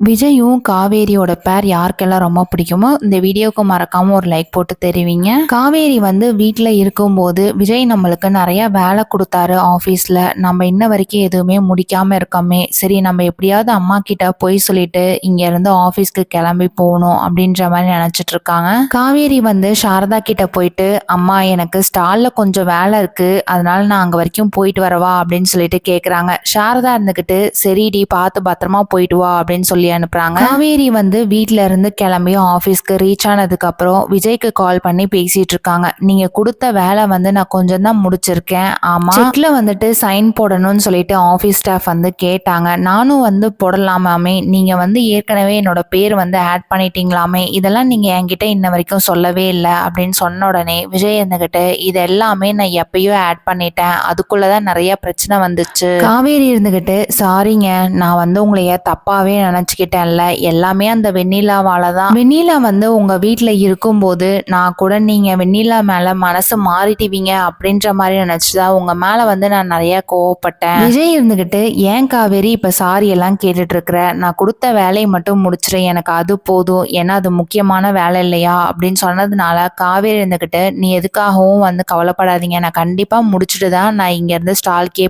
விஜயும் காவேரியோட பேர் யாருக்கெல்லாம் ரொம்ப பிடிக்குமோ இந்த வீடியோக்கு மறக்காம ஒரு லைக் போட்டு தெரிவிங்க. காவேரி வந்து வீட்டில் இருக்கும்போது விஜய் நம்மளுக்கு நிறைய வேலை கொடுத்தாரு ஆஃபீஸில் நம்ம இன்ன வரைக்கும் எதுவுமே முடிக்காம இருக்கோமே. சரி நம்ம எப்படியாவது அம்மா கிட்ட போய் சொல்லிட்டு இங்கேருந்து ஆஃபீஸ்க்கு கிளம்பி போகணும் அப்படின்ற மாதிரி நினச்சிட்டு இருக்காங்க. காவேரி வந்து சாரதா கிட்ட போயிட்டு அம்மா எனக்கு ஸ்டாலில் கொஞ்சம் வேலை இருக்கு. அதனால நான் அங்கே வரைக்கும் போயிட்டு வரவா? அப்படின்னு சொல்லிட்டு கேட்குறாங்க சாரதா இருந்துக்கிட்டு சரிடி பார்த்து பத்திரமா போயிட்டு வா. அப்படின்னு சொல்லி அனுப்புறாங்க. காவேரி வந்து வீட்ல இருந்து கிளம்பி ஆஃபீஸ்க்கு ரீச் ஆனதுக்கு அப்புறம் விஜய்க்கு கால் பண்ணி பேசிட்டு இருக்காங்க. நீங்க கொடுத்த வேலை வந்து நான் கொஞ்சம் தான் முடிச்சிருக்கேன். ஆமா. செக்ல வந்துட்டு சைன் போடணும்னு சொல்லிட்டு ஆஃபீஸ் ஸ்டாஃப் வந்து கேட்டாங்க. நானும் வந்து போடலாமாமே நீங்க வந்து ஏற்கனவே என்னோட பேர் வந்து ஆட் பண்ணிட்டீங்களாமே இதெல்லாம் நீங்க என்கிட்ட இன்ன வரைக்கும் சொல்லவே இல்லை அப்படின்னு சொன்ன உடனே விஜய் இருந்துகிட்டு இது எல்லாமே நான் எப்பயோ ஆட் பண்ணிட்டேன். அதுக்குள்ளதான் நிறைய பிரச்சனை வந்துச்சு. காவேரி இருந்துகிட்டு சாரிங்க நான் வந்து உங்களைய தப்பாவே நினைச்சுக்கிட்டேன்ல எல்லாமே அந்த வெண்ணிலாவால தான் வெண்ணிலா வந்து உங்க இருக்கும் இருக்கும்போது நான் கூட நீங்க வெண்ணிலா மேல மனசு மாறிட்டுவீங்க அப்படின்ற மாதிரி நினைச்சுதான் உங்க மேல வந்து நான் நிறைய கோவப்பட்டேன். விஜய் இருந்துகிட்டு ஏன் காவேரி இப்ப சாரி எல்லாம் கேட்டுட்டு இருக்கிற நான் கொடுத்த வேலையை மட்டும் முடிச்சிட்டேன் எனக்கு அது போதும். ஏன்னா அது முக்கியமான வேலை இல்லையா? அப்படின்னு சொன்னதுனால காவேரி இருந்துகிட்டு நீ எதுக்காகவும் வந்து கவலைப்படாதீங்க. நான் கண்டிப்பா முடிச்சுட்டு தான் நான் இங்க இருந்து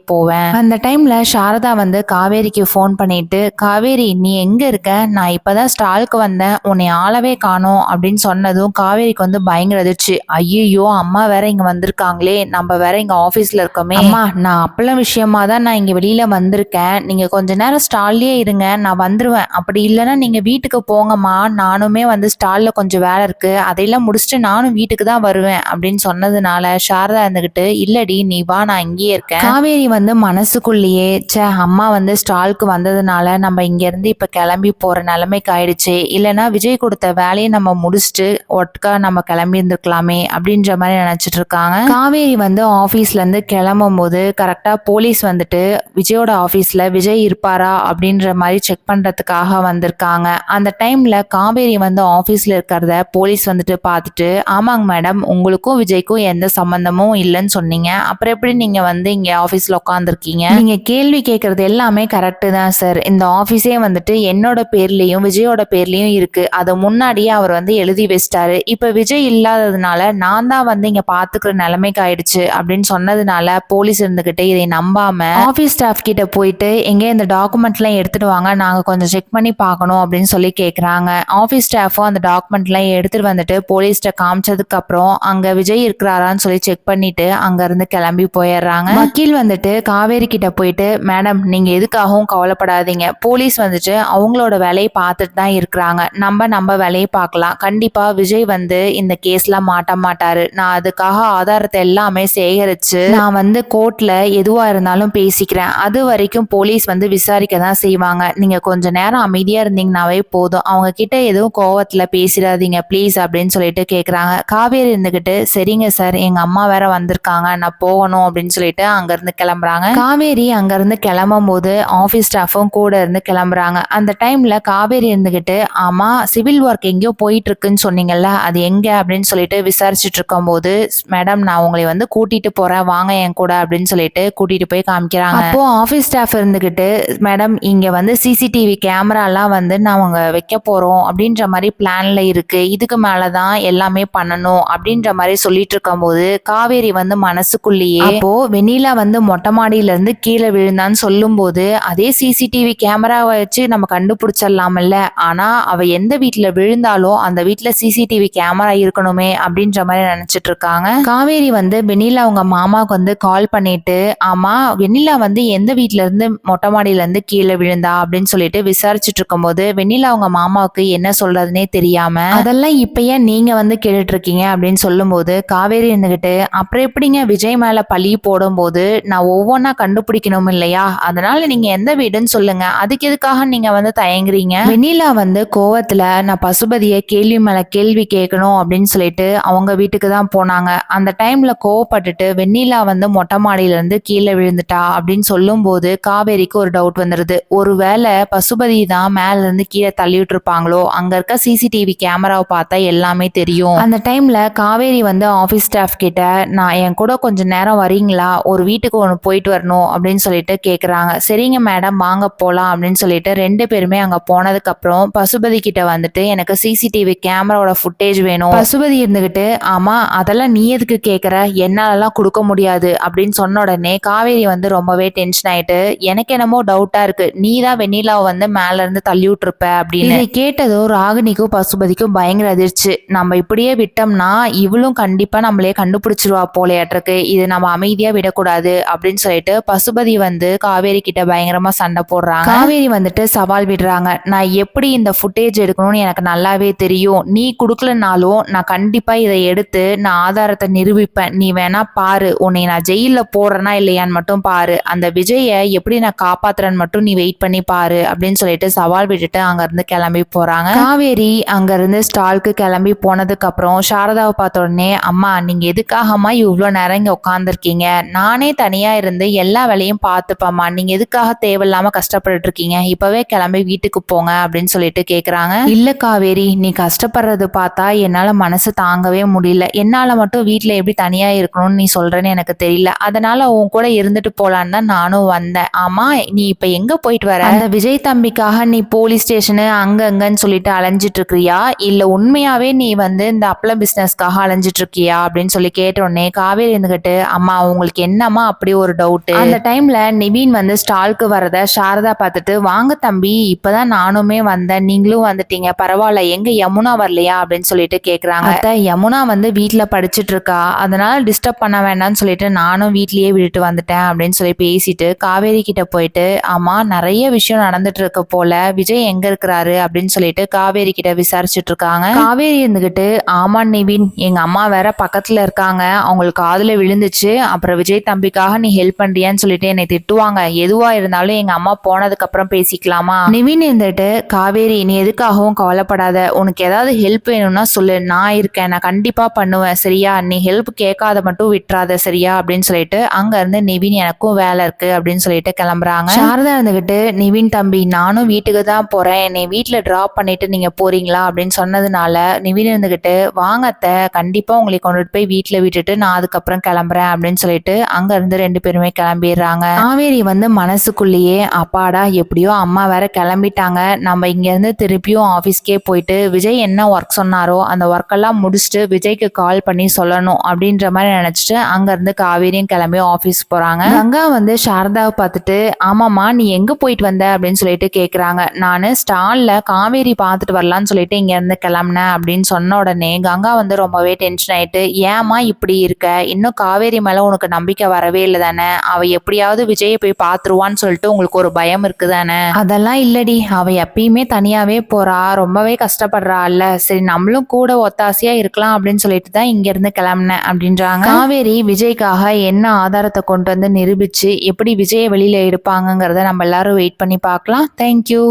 போவேன். அந்த டைம்ல சாரதா வந்து காவேரிக்கு ஃபோன் பண்ணிட்டு காவேரி நீ எங்க இருக்க? நான் இப்பதான் ஸ்டாலுக்கு வந்தேன். உன்னை ஆளவே காணோம் அப்படின்னு சொன்னதும் காவேரிக்கு வந்து பயங்கர அதிர்ச்சி. ஐயோ அம்மா வேற இங்க வந்திருக்காங்களே. நம்ம வேற இங்க ஆபீஸ்ல இருக்கோமே. அம்மா. நான் அப்பளம் விஷயமா தான் நான் இங்க வெளியில வந்திருக்கேன். நீங்க கொஞ்ச நேரம் ஸ்டால்லயே இருங்க. நான் வந்துருவேன். அப்படி இல்லைன்னா நீங்க வீட்டுக்கு போங்கம்மா. நானுமே வந்து ஸ்டால்ல கொஞ்சம் வேலை இருக்கு. அதையெல்லாம் முடிச்சுட்டு நானும் வீட்டுக்கு தான் வருவேன் அப்படின்னு சொன்னதுனால சாரதா இருந்துகிட்டு இல்லடி நீ வா நான் இங்கேயே இருக்கேன். காவேரி வந்து மனசுக்குள்ளேயே ச்சே அம்மா வந்து ஸ்டாலுக்கு வந்ததுனால நம்ம இங்க இருந்து இப்ப கிளம்பி போற நிலைமைக்கு ஆயிடுச்சு. இல்லைன்னா விஜய் கொடுத்த வேலையை நம்ம முடிச்சுட்டு ஒட்கா நம்ம கிளம்பி இருந்துக்கலாமே அப்படின்ற மாதிரி நினச்சிட்டு இருக்காங்க. காவேரி வந்து ஆஃபீஸ்லேருந்து கிளம்பும் போது கரெக்டாக போலீஸ் வந்துட்டு விஜயோட ஆஃபீஸில் விஜய் இருப்பாரா அப்படின்ற மாதிரி செக் பண்ணுறதுக்காக வந்திருக்காங்க. அந்த டைமில் காவேரி வந்து ஆஃபீஸில் இருக்கிறத போலீஸ் வந்துட்டு பார்த்துட்டு ஆமாங்க மேடம் உங்களுக்கும் விஜய்க்கும் எந்த சம்மந்தமும் இல்லைன்னு சொன்னீங்க. அப்புறம் எப்படி நீங்கள் வந்து இங்கே ஆஃபீஸில் உட்காந்துருக்கீங்க நீங்கள் கேள்வி கேட்குறது எல்லாமே கரெக்டு தான் சார் இந்த ஆஃபீஸே வந்துட்டு என்னோட பேர்லேயும் விஜயோட பேர்லேயும் இருக்குது அதை முன்னாடியே அவர் வந்து எழுதி வச்சிட்டாரு. இப்போ விஜய் இல்லாததுனால நான் தான் வந்து இங்கே பார்த்துக்கிற நிலைமைக்கு ஆயிடுச்சு அப்படின்னு சொன்னதுனால போலீஸ் இருந்துகிட்டு இதை நம்பாம ஆஃபீஸ் ஸ்டாஃப் கிட்ட போயிட்டு எங்கே இந்த டாக்குமெண்ட்லாம் எடுத்துட்டு வாங்க நாங்கள் கொஞ்சம் செக் பண்ணி பார்க்கணும் அப்படின்னு சொல்லி கேட்குறாங்க ஆஃபீஸ் ஸ்டாஃபும் அந்த டாக்குமெண்ட்லாம் எடுத்துட்டு வந்துட்டு போலீஸ்ட காமிச்சதுக்கு அப்புறம் விஜய் இருக்கிறாரான்னு சொல்லி செக் பண்ணிட்டு அங்கேருந்து கிளம்பி போயிடுறாங்க. வக்கீல் வந்துட்டு காவேரி கிட்ட போயிட்டு மேடம் நீங்கள் எதுக்காகவும் கவலைப்படாதீங்க. போலீஸ் வந்துட்டு அவங்களோட வேலையை பார்த்துட்டு தான் இருக்கிறாங்க. நம்ம நம்ம வேலையை பார்க்கலாம். கண்டிப்பாக விஜய் வந்து இந்த கேஸ்லாம் மாட்ட மாட்டாரு. நான் அதுக்காக ஆதாரத்தை எல்லாமே சேகரித்து நான் வந்து கோர்ட்டில் எதுவாக இருந்தாலும் பேசிக்கிறேன். அது வரைக்கும் போலீஸ் வந்து விசாரிக்க தான் செய்வாங்க. நீங்கள் கொஞ்சம் நேரம் அமைதியாக இருந்தீங்கன்னாவே போதும். அவங்க கிட்ட எதுவும் கோவத்தில் பேசிடாதீங்க. ப்ளீஸ் அப்படின்னு சொல்லிட்டு கேட்குறாங்க காவேரி இருந்துக்கிட்டு சரிங்க சார். எங்கள் அம்மா வேற வந்திருக்காங்க. நான் போகணும். அப்படின்னு சொல்லிட்டு அங்கேருந்து கிளம்புறாங்க. காவேரி அங்கேருந்து கிளம்பும் போது ஆஃபீஸ் ஸ்டாஃபும் கூட இருந்து கிளம்புறாங்க. அந்த டைம்ல காவேரி இருந்துகிட்டு ஆமா சிவில் ஒர்க் எங்கேயோ போயிட்டு இருக்குன்னு சொன்னீங்கல்ல அது எங்க? அப்படின்னு சொல்லிட்டு விசாரிச்சுட்டு இருக்கும்போது மேடம் நான் உங்களை வந்து கூட்டிட்டு போறேன் வாங்க என் கூட அப்படின்னு சொல்லிட்டு கூட்டிட்டு போய் காமிக்கிறாங்க. அப்போ ஆபீஸ் ஸ்டாஃப் இருந்துகிட்டு மேடம் இங்க வந்து சிசிடிவி கேமராலாம் வந்து நாங்க வைக்க போறோம் அப்படின்ற மாதிரி பிளான்ல இருக்கு. இதுக்கு மேலதான் எல்லாமே பண்ணணும் அப்படின்ற மாதிரி சொல்லிட்டு இருக்கும்போது காவேரி வந்து மனசுக்குள்ளேயே அப்போ வெண்ணிலா வந்து மொட்டை மாடியில இருந்து கீழே விழுந்தான்னு சொல்லும்போது அதே சிசிடிவி கேமராவை வச்சு நம்ம கண்டுபிடிச்சிடலாம்ல ஆனா அவ எந்த வீட்டில் விழுந்தாலும் அந்த வீட்டில் சிசிடிவி கேமரா இருக்கணுமே அப்படின்ற மாதிரி நினைச்சிட்டு இருக்காங்க. காவேரி வந்து வெண்ணிலா அவங்க மாமாவுக்கு வந்து கால் பண்ணிட்டு ஆமா வெண்ணிலா வந்து எந்த வீட்ல இருந்து மொட்டை மாடியில இருந்து கீழே விழுந்தா? அப்படின்னு சொல்லிட்டு விசாரிச்சுட்டு இருக்கும்போது வெண்ணிலா அவங்க மாமாவுக்கு என்ன சொல்றதுனே தெரியாம அதெல்லாம் இப்ப ஏன் நீங்க வந்து கேட்டுட்டு இருக்கீங்க அப்படின்னு சொல்லும்போது காவேரி இருந்துகிட்டு அப்புறம் எப்படிங்க விஜய் மேல பழி போடும்போது நான் ஒவ்வொன்றா கண்டுபிடிக்கணும் இல்லையா அதனால நீங்க எந்த வீடுன்னு சொல்லுங்க. அதுக்கு எதுக்காக நீங்க வந்து தயங்குறீங்க? வெண்ணிலா வந்து கோவத்துல நான் பசுபதியை கேள்வி மேல கேள்வி கேட்கணும் அப்படின்னு சொல்லிட்டு அவங்க வீட்டுக்கு தான் போனாங்க. அந்த டைம்ல கோவப்பட்டுட்டு வெண்ணிலா வந்து மொட்டை மாடியில இருந்து கீழே விழுந்துட்டா? அப்படின்னு சொல்லும்போது காவேரிக்கு ஒரு டவுட் வந்துருது. ஒருவேளை பசுபதி தான் மேல இருந்து கீழே தள்ளி இருப்பாங்களோ அங்க இருக்க சிசிடிவி கேமராவை பார்த்தா எல்லாமே தெரியும். அந்த டைம்ல காவேரி வந்து ஆபீஸ் ஸ்டாஃப் கிட்ட நான் என் கூட கொஞ்சம் நேரம் வரீங்களா? ஒரு வீட்டுக்கு ஒன்று போயிட்டு வரணும் அப்படின்னு சொல்லிட்டு கேக்குறாங்க. சரிங்க மேடம் வாங்க போலாம் அப்படின்னு சொல்லிட்டு ரெண்டு பேர் அங்க போனதுக்கு அப்புறம் பசுபதி கிட்ட வந்துட்டு எனக்கு சிசிடிவி கேமராவோட ஃபுட்டேஜ் வேணும். பசுபதி இருந்துகிட்டு ஆமா அதெல்லாம் நீ எதுக்கு கேக்குற? என்னாலலாம் கொடுக்க முடியாது. அப்படின்னு சொன்ன உடனே காவேரி வந்து ரொம்பவே டென்ஷன் ஆயிட்டு எனக்கு என்னமோ டவுட்டா இருக்கு. நீ தான் வெண்ணிலாவை வந்து மேல இருந்து தள்ளி விட்டுருப்ப. அப்படின்னு இதை கேட்டதும் ராகினிக்கும் பசுபதிக்கும் பயங்கர அதிர்ச்சி. நம்ம இப்படியே விட்டோம்னா இவளும் கண்டிப்பா நம்மளே கண்டுபிடிச்சிருவா போலையாட்டிருக்கு. இது நம்ம அமைதியா விடக்கூடாது அப்படின்னு சொல்லிட்டு பசுபதி வந்து காவேரி கிட்ட பயங்கரமா சண்டை போடுறாங்க. காவேரி வந்துட்டு சவால் விடுறாங்க நான் எப்படி இந்த ஃபுட்டேஜ் எடுக்கணும்னு எனக்கு நல்லாவே தெரியும். நீ கொடுக்கலனாலும் நான் கண்டிப்பாக இதை எடுத்து நான் ஆதாரத்தை நிரூபிப்பேன். நீ வேணா பாரு. உன்னை நான் ஜெயிலில் போடுறேனா இல்லையான்னு மட்டும் பாரு. அந்த விஜயை எப்படி நான் காப்பாத்துறேன்னு மட்டும் நீ வெயிட் பண்ணி பாரு அப்படின்னு சொல்லிட்டு சவால் விட்டுட்டு அங்கேருந்து கிளம்பி போகிறாங்க காவேரி அங்கேருந்து ஸ்டால்க்கு ஸ்டாலுக்கு கிளம்பி போனதுக்கப்புறம் சாரதாவை பார்த்த உடனே அம்மா நீங்கள் எதுக்காகம்மா இவ்வளோ நேரம் இங்கே உட்காந்துருக்கீங்க நானே தனியாக இருந்து எல்லா வேலையும் பார்த்துப்பேம்மா. நீங்கள் எதுக்காக தேவையில்லாமல் கஷ்டப்பட்டுருக்கீங்க இருக்கீங்க? கிளம்பி வீட்டுக்கு போங்க அப்படின்னு சொல்லிட்டு கேக்குறாங்க. இல்ல காவேரி நீ கஷ்டப்படுறது பார்த்தா என்னால மனசு தாங்கவே முடியல. என்னால மட்டும் வீட்ல எப்படி தனியா இருக்கணும்னு நீ சொல்றேன்னு எனக்கு தெரியல. அதனால உன் கூட இருந்துட்டு போலான்னு தான் நானும் வந்தேன். ஆமா நீ இப்ப எங்க போயிட்டு வர? அந்த விஜய் தம்பிக்காக நீ போலீஸ் ஸ்டேஷனு அங்க அங்கன்னு சொல்லிட்டு அலைஞ்சிட்டு இருக்கிறியா இல்ல உண்மையாவே நீ வந்து இந்த அப்பள பிசினஸ்க்காக அலைஞ்சிட்டு இருக்கியா? அப்படின்னு சொல்லி கேட்ட உடனே காவேரி இருந்துகிட்டு அம்மா உங்களுக்கு என்னம்மா அப்படி ஒரு டவுட் அந்த டைம்ல நிவின் வந்து ஸ்டாலுக்கு வரத சாரதா பார்த்துட்டு வாங்க தம்பி இப்பதான் நானுமே வந்தேன். நீங்களும் வந்துட்டீங்க. பரவாயில்ல. எங்க யமுனா வரலையா? அப்படின்னு சொல்லிட்டு கேக்குறாங்க. அத்தை யமுனா வந்து வீட்டுல படிச்சிட்டு இருக்கா. அதனால டிஸ்டர்ப் பண்ண வேண்டாம்னு சொல்லிட்டு நானும் வீட்லயே விட்டுட்டு வந்துட்டேன் அப்படின்னு சொல்லி பேசிட்டு காவேரி கிட்ட போயிட்டு ஆமா நிறைய விஷயம் நடந்துட்டு இருக்க போல. விஜய் எங்க இருக்கிறாரு? அப்படின்னு சொல்லிட்டு காவேரி கிட்ட விசாரிச்சுட்டு இருக்காங்க. காவேரி இருந்துகிட்டு ஆமா நிவின். எங்க அம்மா வேற பக்கத்துல இருக்காங்க. அவங்களுக்கு காதுல விழுந்துச்சு. அப்புறம் விஜய் தம்பிக்காக நீ ஹெல்ப் பண்றியான்னு சொல்லிட்டு என்னை திட்டுவாங்க. எதுவா இருந்தாலும் எங்க அம்மா போனதுக்கு அப்புறம் பேசிக்கலாமா? நிவின் இருந்துட்டு காவேரி நீ எதுக்காகவும் கவலைப்படாத. உனக்கு ஏதாவது ஹெல்ப் வேணும்னா சொல்லு. நான் இருக்கேன். நான் கண்டிப்பாக பண்ணுவேன். சரியா? நீ ஹெல்ப் கேட்காத மட்டும் விட்டுறாத. சரியா? அப்படின்னு சொல்லிட்டு அங்கேருந்து நிவின் எனக்கும் வேலை இருக்குது அப்படின்னு சொல்லிட்டு கிளம்புறாங்க. சாரதா இருந்துக்கிட்டு நிவின் தம்பி நானும் வீட்டுக்கு தான் போகிறேன் என்னை வீட்டில் ட்ராப் பண்ணிட்டு நீங்கள் போகிறீங்களா அப்படின்னு சொன்னதுனால நிவின் இருந்துக்கிட்டு வாங்கத்த கண்டிப்பாக உங்களை கொண்டுட்டு போய் வீட்டில் விட்டுட்டு நான் அதுக்கப்புறம் கிளம்புறேன். அப்படின்னு சொல்லிட்டு அங்கேருந்து ரெண்டு பேருமே கிளம்பிடுறாங்க. காவேரி வந்து மனசுக்குள்ளேயே அப்பாடா எப்படியோ அம்மா வேற கிளம்பிட்டாங்க. நம்ம இங்கேருந்து திருப்பியும் ஆஃபீஸ்க்கே போயிட்டு விஜய் என்ன ஒர்க் சொன்னாரோ அந்த ஒர்க்கெல்லாம் முடிச்சுட்டு விஜய்க்கு கால் பண்ணி சொல்லணும் அப்படின்ற மாதிரி நினச்சிட்டு அங்கேருந்து காவேரியும் கிளம்பி ஆஃபீஸ் போகிறாங்க கங்கா வந்து சாரதாவை பார்த்துட்டு ஆமாம்மா நீ எங்கே போயிட்டு வந்த? அப்படின்னு சொல்லிட்டு கேட்குறாங்க நான் ஸ்டாலில் காவேரி பார்த்துட்டு வரலான்னு சொல்லிட்டு இங்கேருந்து கிளம்புனேன் அப்படின்னு சொன்ன உடனே கங்கா வந்து ரொம்பவே டென்ஷன் ஆகிட்டு ஏமா இப்படி இருக்க? இன்னும் காவேரி மேலே உனக்கு நம்பிக்கை வரவே இல்லை தானே? அவள் எப்படியாவது விஜயை போய் பார்த்துருவான்னு சொல்லிட்டு உங்களுக்கு ஒரு பயம் இருக்குது தானே அதெல்லாம் இல்லடி. அவ எப்பயுமே தனியாவே போறா. ரொம்பவே கஷ்டப்படுறாள்ல சரி நம்மளும் கூட ஒத்தாசையா இருக்கலாம் அப்படின்னு சொல்லிட்டு தான் இங்க இருந்து கிளம்புனேன் அப்படின்றாங்க. காவேரி விஜய்க்காக என்ன ஆதாரத்தை கொண்டு வந்து நிரூபிச்சு எப்படி விஜயை வெளியில எடுப்பாங்கங்கிறத நம்ம எல்லாரும் வெயிட் பண்ணி பார்க்கலாம். தேங்க்யூ